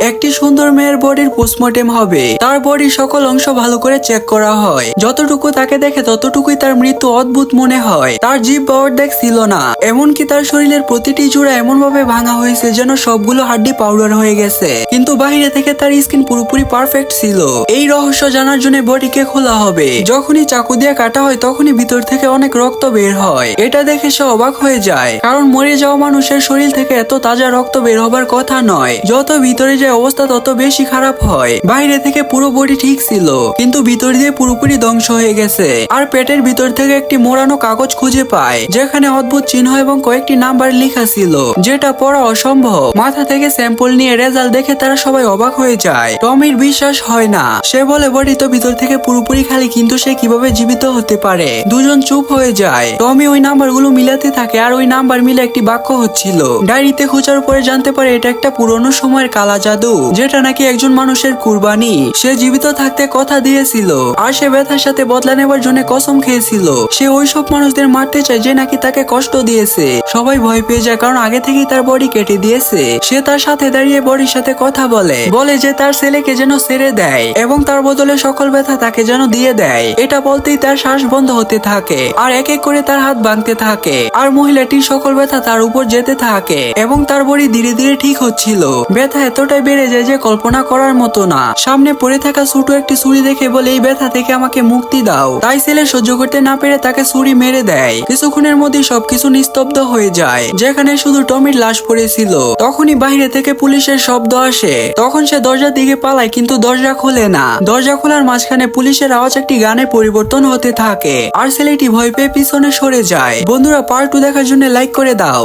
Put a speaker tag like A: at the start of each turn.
A: একটি সুন্দর মেয়ের বডির পোস্টমর্টেম হবে। তার বডির সকল অংশ ভালো করে চেক করা হয়। যতটুকু তাকে দেখে ততটুকুই তার মৃত্যু অদ্ভুত মনে হয়। তার জীব পাওয়ার দেখ ছিল না। এমনকি তার শরীরের প্রতিটি জোড়া এমন ভাবে ভাঙা হয়েছে যেন সবগুলো হাড্ডি পাউডার হয়ে গেছে। কিন্তু বাইরে থেকে তার স্কিন পুরোপুরি পারফেক্ট ছিল। এই রহস্য জানার জন্য বডিকে খোলা হবে। যখনই চাকু দিয়ে কাটা হয়, তখনই ভিতর থেকে অনেক রক্ত বের হয়। এটা দেখে সে অবাক হয়ে যায়। কারণ মরে যাওয়া মানুষের শরীর থেকে এত তাজা রক্ত বের হবার কথা নয়। যত ভিতরে যায় অবস্থা তত বেশি খারাপ হয়। বাইরে থেকে পুরো বডি ঠিক ছিল, কিন্তু ভিতর দিয়ে পুরোপুরি ধ্বংস হয়ে গেছে। আর পেটের ভিতর থেকে একটি মোড়ানো কাগজ খুঁজে পায়, যেখানে অদ্ভুত চিহ্ন এবং কয়েকটি নাম্বার লেখা ছিল, যেটা পড়া অসম্ভব। মাথা থেকে স্যাম্পল নিয়ে রেজাল্ট দেখে তারা সবাই অবাক হয়ে যায়। টমির বিশ্বাস হয় না। সে বলে বডি তো ভিতর থেকে পুরোপুরি খালি, কিন্তু সে কীভাবে জীবিত হতে পারে? দুজন চুপ হয়ে যায়। টমি ওই নাম্বারগুলো মিলাতে থাকে, আর ওই নাম্বার মিলে একটি বাক্য হচ্ছিল, ডায়েরিতে খোঁজার পরে জানতে পারে এটা একটা পুরনো সময়ের কালা জাদু যেটা নাকি একজন মানুষের কুরবানি। সে জীবিত থাকতে কথা দিয়েছিল, আর সে ব্যথার সাথে বদলা নেবার জন্য কসম খেয়েছিল। সে ওইসব মানুষদের মারতে চায় যে নাকি তাকে কষ্ট দিয়েছে। সবাই ভয় পেয়ে যায় কারণ আগে থেকেই তার বডি কেটে দিয়েছে। সে তার সাথে দাঁড়িয়ে বডির সাথে কথা বলে। বলে যে তার ছেলেকে যেন ছেড়ে দেয়, এবং তার বদলে সকল ব্যথা তাকে যেন দিয়ে দেয়। এটা বলতেই তার শ্বাস বন্ধ হতে থাকে, আর এক এক করে তার হাত ভাঙতে থাকে। আর মহিলাটির সকল ব্যথা তার উপর যেতে থাকে, এবং তার বডি ধীরে ধীরে ঠিক হচ্ছিল। ব্যথা এতটাই বেড়ে যায় যে কল্পনা করার মতো না। সামনে পড়ে থাকা ছোট একটি ছুরি দেখে বলে, এই ব্যথা থেকে আমাকে মুক্তি দাও। তাই ছেলে সহ্য করতে না পেরে তাকে ছুরি মেরে দেয়। কিছুক্ষণের মধ্যে সবকিছু নিস্তব্ধ হয়ে যায়, যেখানে শুধু টমির লাশ পড়েছিল। তখনই বাইরে থেকে পুলিশের শব্দ আসে। তখন সে দরজার দিকে পালায়, কিন্তু দরজা খোলে না। দরজা খোলার মাঝখানে পুলিশের আওয়াজ একটি গানে পরিবর্তন হতে থাকে, আর ছেলেটি ভয় পেয়ে পিছনে সরে যায়। বন্ধুরা পার্ট টু দেখার জন্য লাইক করে দাও।